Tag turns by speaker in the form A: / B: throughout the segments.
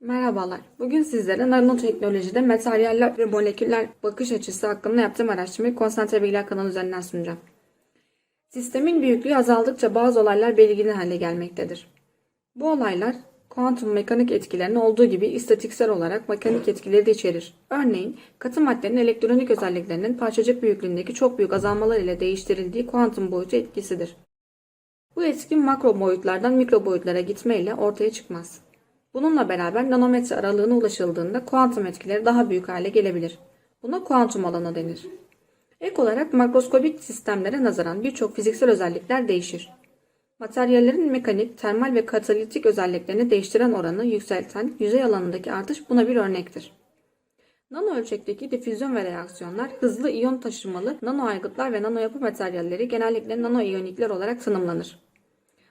A: Merhabalar. Bugün sizlere nanoteknolojide materyaller ve moleküller bakış açısı hakkında yaptığım araştırmayı Konsantre Bilgiler kanalı üzerinden sunacağım. Sistemin büyüklüğü azaldıkça bazı olaylar belirgin hale gelmektedir. Bu olaylar kuantum mekanik etkilerini olduğu gibi istatiksel olarak mekanik etkileri de içerir. Örneğin katı maddenin elektronik özelliklerinin parçacık büyüklüğündeki çok büyük azalmalar ile değiştirildiği kuantum boyutu etkisidir. Bu etki makro boyutlardan mikro boyutlara gitmeyle ortaya çıkmaz. Bununla beraber nanometre aralığına ulaşıldığında kuantum etkileri daha büyük hale gelebilir. Buna kuantum alanı denir. Ek olarak makroskobik sistemlere nazaran birçok fiziksel özellikler değişir. Materyallerin mekanik, termal ve katalitik özelliklerini değiştiren oranı yükselten yüzey alanındaki artış buna bir örnektir. Nano ölçekteki difüzyon ve reaksiyonlar hızlı iyon taşımalı nano aygıtlar ve nano yapı materyalleri genellikle nano iyonikler olarak tanımlanır.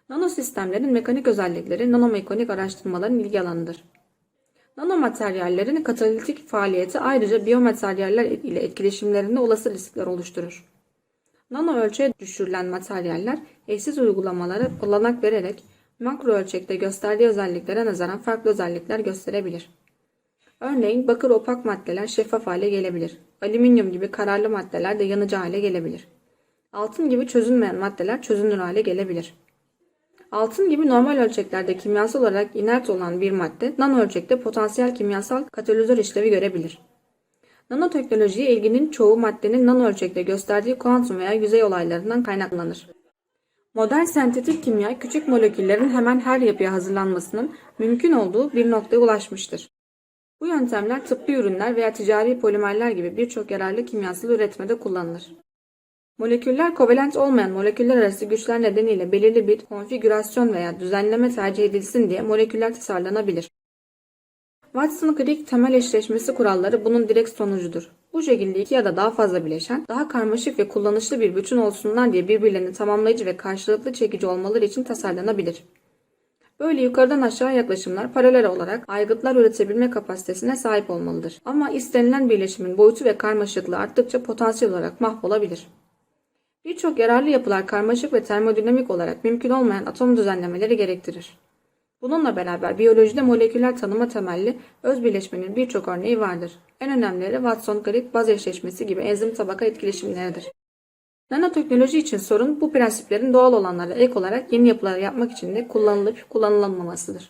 A: Nano sistemlerin mekanik özellikleri nanomekanik araştırmaların ilgi alanıdır. Nanomateryallerin katalitik faaliyeti ayrıca biyomateryaller ile etkileşimlerinde olası riskler oluşturur. Nano ölçeğe düşürülen materyaller eşsiz uygulamalara olanak vererek makro ölçekte gösterdiği özelliklere nazaran farklı özellikler gösterebilir. Örneğin bakır opak maddeler şeffaf hale gelebilir. Alüminyum gibi kararlı maddeler de yanıcı hale gelebilir. Altın gibi çözünmeyen maddeler çözünür hale gelebilir. Altın gibi normal ölçeklerde kimyasal olarak inert olan bir madde nano ölçekte potansiyel kimyasal katalizör işlevi görebilir. Nanoteknolojiye ilginin çoğu maddenin nano ölçekte gösterdiği kuantum veya yüzey olaylarından kaynaklanır. Modern sentetik kimya küçük moleküllerin hemen her yapıya hazırlanmasının mümkün olduğu bir noktaya ulaşmıştır. Bu yöntemler tıbbi ürünler veya ticari polimerler gibi birçok yararlı kimyasal üretmede kullanılır. Moleküller kovalent olmayan moleküller arası güçler nedeniyle belirli bir konfigürasyon veya düzenleme tercih edilsin diye moleküller tasarlanabilir. Watson-Crick temel eşleşmesi kuralları bunun direkt sonucudur. Bu şekilde iki ya da daha fazla bileşen, daha karmaşık ve kullanışlı bir bütün olsunlar diye birbirlerini tamamlayıcı ve karşılıklı çekici olmaları için tasarlanabilir. Böyle yukarıdan aşağı yaklaşımlar paralel olarak aygıtlar üretebilme kapasitesine sahip olmalıdır. Ama istenilen birleşimin boyutu ve karmaşıklığı arttıkça potansiyel olarak mahvolabilir. Birçok yararlı yapılar karmaşık ve termodinamik olarak mümkün olmayan atom düzenlemeleri gerektirir. Bununla beraber biyolojide moleküler tanıma temelli öz birleşmenin birçok örneği vardır. En önemlileri Watson-Crick baz eşleşmesi gibi enzim tabaka etkileşimleridir. Nanoteknoloji için sorun bu prensiplerin doğal olanlara ek olarak yeni yapılar yapmak için de kullanılıp kullanılamamasıdır.